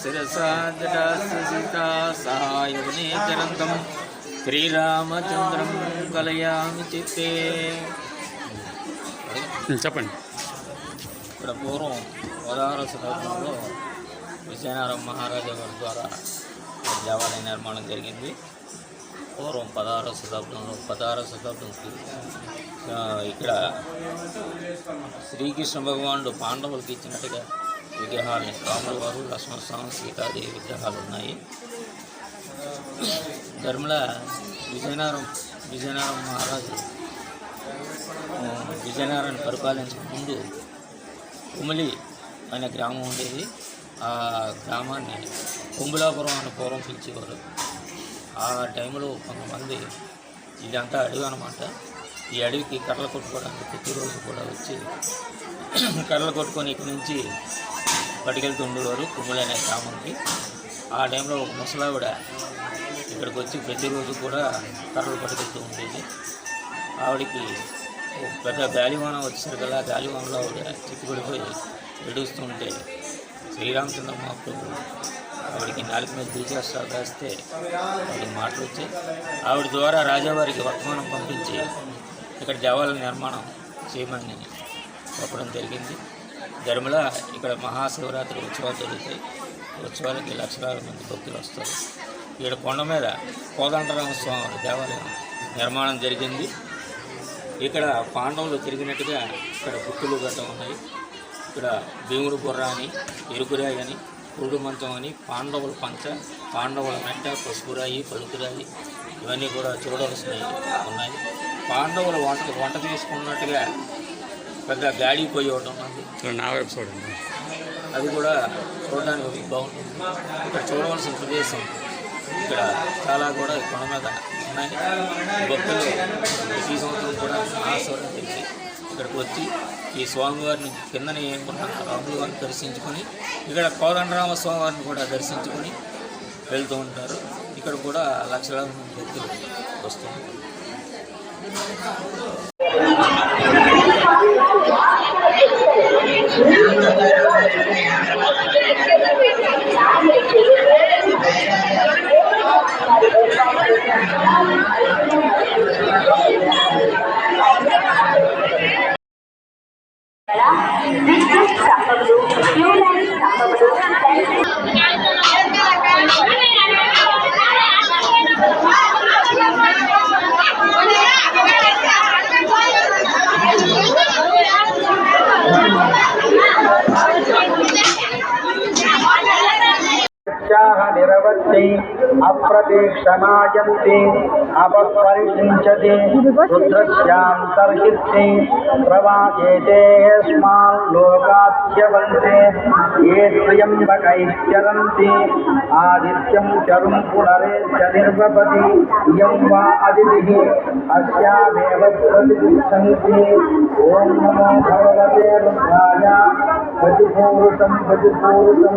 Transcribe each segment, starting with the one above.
శిరసా సహాయవనే చరంతం శ్రీరామచంద్రం కలయామి చిత్తే. చెప్పండి. ఇక్కడ పూర్వం పదహారవ శతాబ్దంలో విజయనగరం మహారాజా గారి ద్వారా దేవాలయ నిర్మాణం జరిగింది. పూర్వం పదహారవ శతాబ్దంలో పదహారవ శతాబ్దంకి ఇక్కడ శ్రీకృష్ణ భగవానుడు పాండవులకు ఇచ్చినట్టుగా విగ్రహాలు రాముల వారు లక్ష్మణ స్వామి సీతాదేవి విగ్రహాలు ఉన్నాయి. ధర్మల విజయనగరం విజయనగరం మహారాజు విజయనగరాన్ని పరిపాలించక ముందు కుమలి అనే గ్రామం ఉండేది. ఆ గ్రామాన్ని కుంబులాపురం అని పూర్వం పిలిచేవారు. ఆ టైంలో కొంతమంది ఇదంతా అడవి అనమాట ఈ అడవికి కర్రలు కొట్టుకోవడానికి ప్రతిరోజు కూడా వచ్చి కర్రలు కొట్టుకొని ఇక్కడి నుంచి పట్టుకెళ్తూ ఉండేవారు కుమ్ములు అనే గ్రామంకి ఆ టైంలో ఒక ముసలావిడ ఇక్కడికి వచ్చి ప్రతిరోజు కూడా కర్రలు పట్టుకెళ్తూ ఉండేది. ఆవిడకి ఓ పెద్ద గాలివాన వచ్చేసరికల్లా గాలివానంలో ఆవిడ చిక్కుపడిపోయి ఏడుస్తుంటే శ్రీరామచంద్ర మహాప్రభు ఆవిడకి నాలుగు మీద దూచేస్తారు రాస్తే ఆవిడకి మాటలు వచ్చాయి. ఆవిడ ద్వారా రాజావారికి వర్తమానం పంపించి ఇక్కడ దేవాలయ నిర్మాణం చేయమని చెప్పడం జరిగింది. ధర్మల ఇక్కడ మహాశివరాత్రి ఉత్సవాలు జరుగుతాయి. ఉత్సవాలకి లక్షలాది మంది భక్తులు వస్తారు. ఇక్కడ కొండ మీద కోదండరామ స్వామి దేవాలయం నిర్మాణం జరిగింది. ఇక్కడ పాండవులు తిరిగినట్టుగా ఇక్కడ గుర్తులు గట్ట ఉన్నాయి. ఇక్కడ భీముడు బుర్ర అని ఎరుకురాయి అని పురుడు మంచం అని పాండవుల పంచ పాండవుల మెట్ట పసుపురాయి పలుకురాయి ఇవన్నీ కూడా చూడవలసినవి ఉన్నాయి. పాండవులు వంట వంట తీసుకున్నట్టుగా పెద్ద గాడి పొయ్యి ఒకటి ఉన్నది. నా వైపు చూడండి. అది కూడా చూడడానికి బాగుంటుంది ఇక్కడ చూడవలసిన ప్రదేశం ఇక్కడ చాలా కూడా కొండ మీద ఉన్నాయి. భక్తులు ప్రతి సంవత్సరం కూడా మహాశివరాత్రి తెలిసి ఇక్కడికి వచ్చి ఈ స్వామివారిని కిందనే ఉన్న రాముల వారిని దర్శించుకొని ఇక్కడ కోదండరామ స్వామివారిని కూడా దర్శించుకొని వెళ్తూ ఉంటారు. ఇక్కడ కూడా లక్షలాది మంది భక్తులు Thank you. अप्रतीक्षणायन्ति अपरिषिञ्चति रुद्रस्यान्तर्हित्ति प्रवाजेते यस्मान् ये त्र्यम्बकैः आदित्यं चरुं पुनरे च निर्वपति इयं वा अदितिः अस्यामेव प्रतिष्ठन्ति। ॐ नमो भगवते रुद्राय प्रतिपूरुषं प्रतिपूरुषं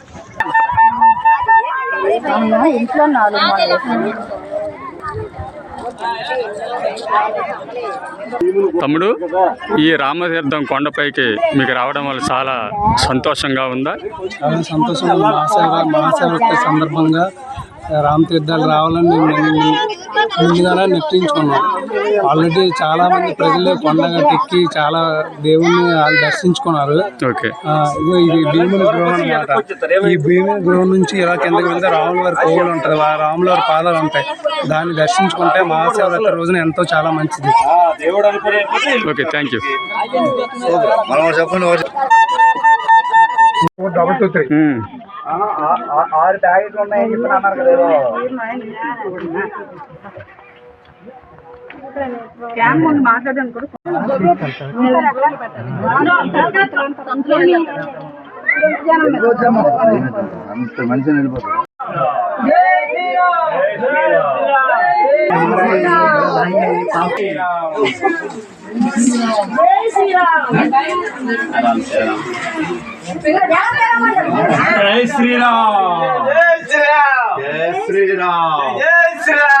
ఇంట్లో నాలుగు తమ్ముడు ఈ రామతీర్థం కొండపైకి మీకు రావడం వల్ల చాలా సంతోషంగా ఉందా? చాలా సంతోషంగా మహాశివ మహాశివరాత్రి సందర్భంగా రామతీర్థాలు రావాలని మేము ముందుగానే నిర్ణయించుకున్నాం ఆల్రెడీ చాలా మంది ప్రజలు కొండగట్టు ఎక్కి చాలా దేవుణ్ణి వాళ్ళు దర్శించుకున్నారు. ఓకే. ఆ, ఇగో ఇది భీముని గృహం అనమాట ఈ భీముని గృహం నుంచి ఇలా కిందకి వెళ్తే రాముల వారి కోవులు ఉంటుంది. ఆ రాముల వారి పాదాలు ఉంటాయి. దాన్ని దర్శించుకుంటే మహాశివరాత్రి రోజున ఎంతో చాలా మంచిది. Okay thank you double two three ఆరు బ్యాగెట్లు ఉన్నాయని చెప్పి అన్నారు కదా వెళ్ళిపోతుంది మంచిగా వెళ్ళిపోతుంది జై శ్రీరామ్. జై శ్రీరామ్. జై శ్రీరామ్. జై జై శ్రీరామ్.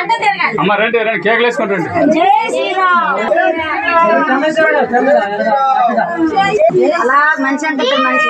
అమ్మ రండి రండి కేకలు వేసుకొని రండి. అలా మంచి అంటే మంచి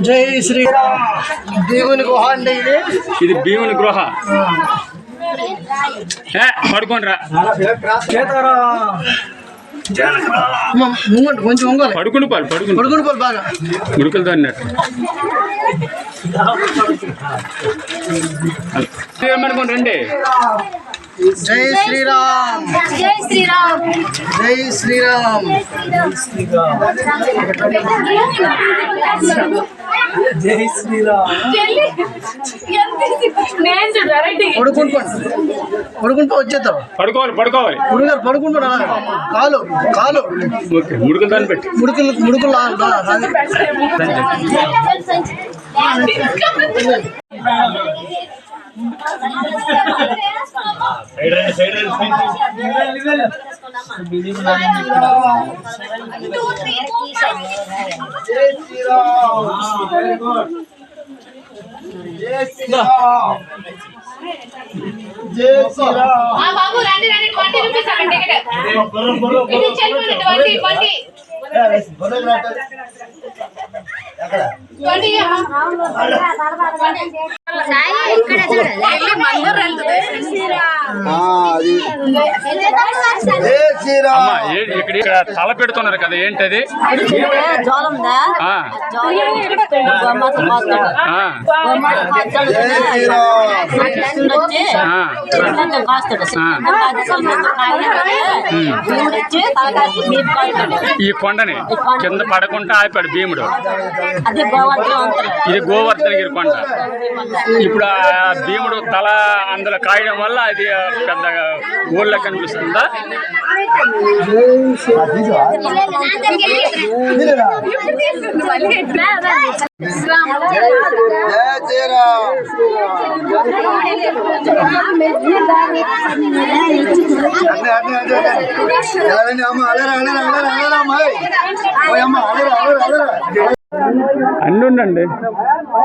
జై శ్రీరామ్. దేవుని గుహ అండి ఇది. ఇది భీముని గృహ. పడుకోండి రా. ముంగండి కొంచెం పడుకుని పాలు పడుకుని పడుకుని పోలు బాగా. ముడుకులు అన్నట్టు. పడుకోండి రండి. జై శ్రీరామ్. జై శ్రీరామ్. జై శ్రీరామ్. జై శ్రీరామ్. నేను చూడు వెరైటీ పడుకుని పోండి పడుకుని పో వచ్చేద్దాం. పడుకోవాలి పడుకోవాలి. ముడుగారు పడుకుని పోనా కాలు కాలు. ఓకే ముడుకులు దాన్ని పెట్టి. ముడుకులు ముడుకులు అది. ఆ బాబు రండి రండి ట్వంటీ రూపీస్ అక్కడ టికెట్ ఇది చెల్లి ట్వంటీ ట్వంటీ ట్వంటీ ఇక్కడ అమ్మ ఏ- ఇక్కడ ఇక్కడ తల పెడుతున్నారు కదా ఏంటది? ఈ కొండని కింద పడకుండా ఆపాడు భీముడు. అది గోవర్ధనం అంటారు ఇది గోవర్ధనగిరి కొండ. ఇప్పుడు ఆ భీముడు తల అందులో కాయడం వల్ల అది పెద్దగా ఊళ్ళో కనిపిస్తుందా? జై అన్నీ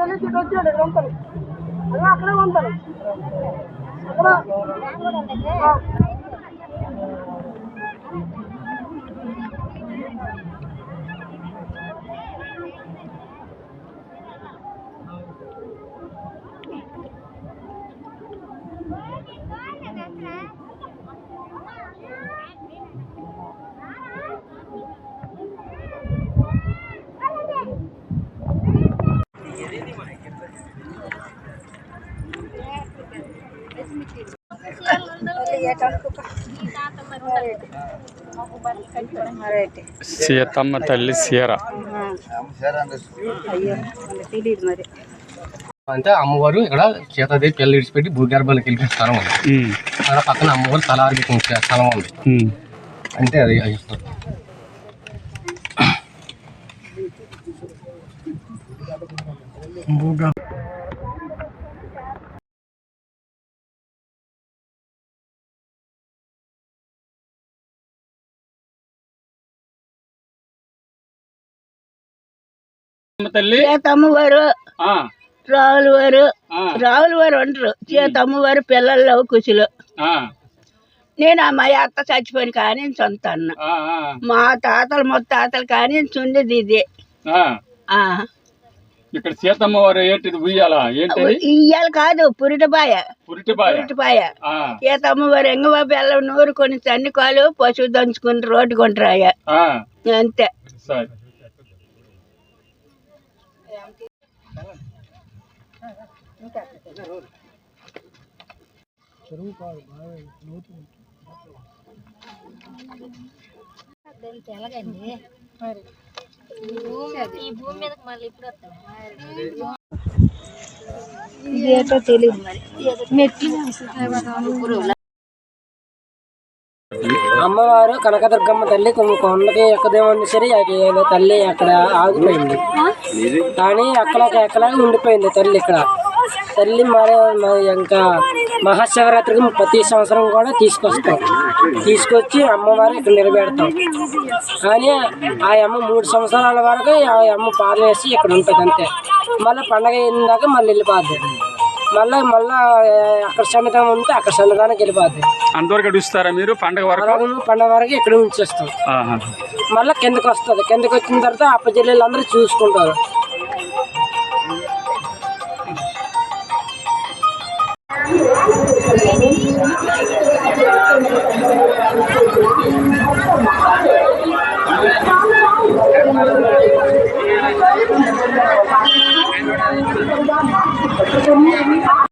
వెళ్ళి ఇటు వచ్చాడు వంతలు అలా అక్కడే వంతలు అక్కడ. సీతమ్మ తల్లి సీర. అంటే అమ్మవారు ఇక్కడ సీతాదేవి పిల్లలు విడిచిపెట్టి భూగర్భానికి వెళ్ళిన స్థలం ఉంది. అక్కడ పక్కన అమ్మవారు తలారి ఉంచే స్థలం ఉంది. అంటే అది అది తల్లి? చేతమ్మవారు ఆ, రావుల వారు రావుల వారు అంటారు చేతమ్మవారు పిల్లల్లో కుసులు. నేను ఆ మా అత్త చచ్చిపోయిన కానీ సొంత అన్న. మా తాతలు ముత్తాతలు కానీ ఉండేది ఇది. ఇక్కడ సీతమ్మ వారు ఏంటిది? ఉయ్యాల ఏంటిది? ఇయ్యాల కాదు పురిటిబాయ పురిటబాయ ఆ, సీతమ్మవారు ఎంగబాబు నూరు కొని తన్నికాలు పశువు దంచుకుని రోడ్డు కొంటరాయ అంతే. సరే. ఇదేటో తెలియదు మరి అమ్మవారు కనకదుర్గమ్మ తల్లి కొండకి ఎక్కదేమన్నా సరే తల్లి అక్కడ ఆగిపోయింది. కానీ ఎక్కలేక ఎక్కలేక ఉండిపోయింది తల్లి ఇక్కడ. తల్లి మరి ఇంకా మహాశివరాత్రికి ప్రతి సంవత్సరం కూడా తీసుకొస్తాం. తీసుకొచ్చి అమ్మవారు ఇక్కడ నిలబెడతాం. కానీ ఆ అమ్మ మూడు సంవత్సరాల వరకు ఆ అమ్మ పాలు వేసి ఇక్కడ ఉంటుంది అంతే. మళ్ళీ పండగ అయిన దాకా మళ్ళీ వెళ్ళిపోద్ది. మళ్ళీ మళ్ళీ అక్కడ సన్నిధానం ఉంటే అక్కడ సన్నిధానానికి వెళ్ళిపోద్ది. అంతవరకు అడుస్తారా మీరు పండగ వరకు? పండుగ వరకు ఇక్కడ ఉంచేస్తాం. మళ్ళీ కిందకి వస్తుంది. కిందకి వచ్చిన తర్వాత అప్ప జిల్లాలు అందరూ చూసుకుంటారు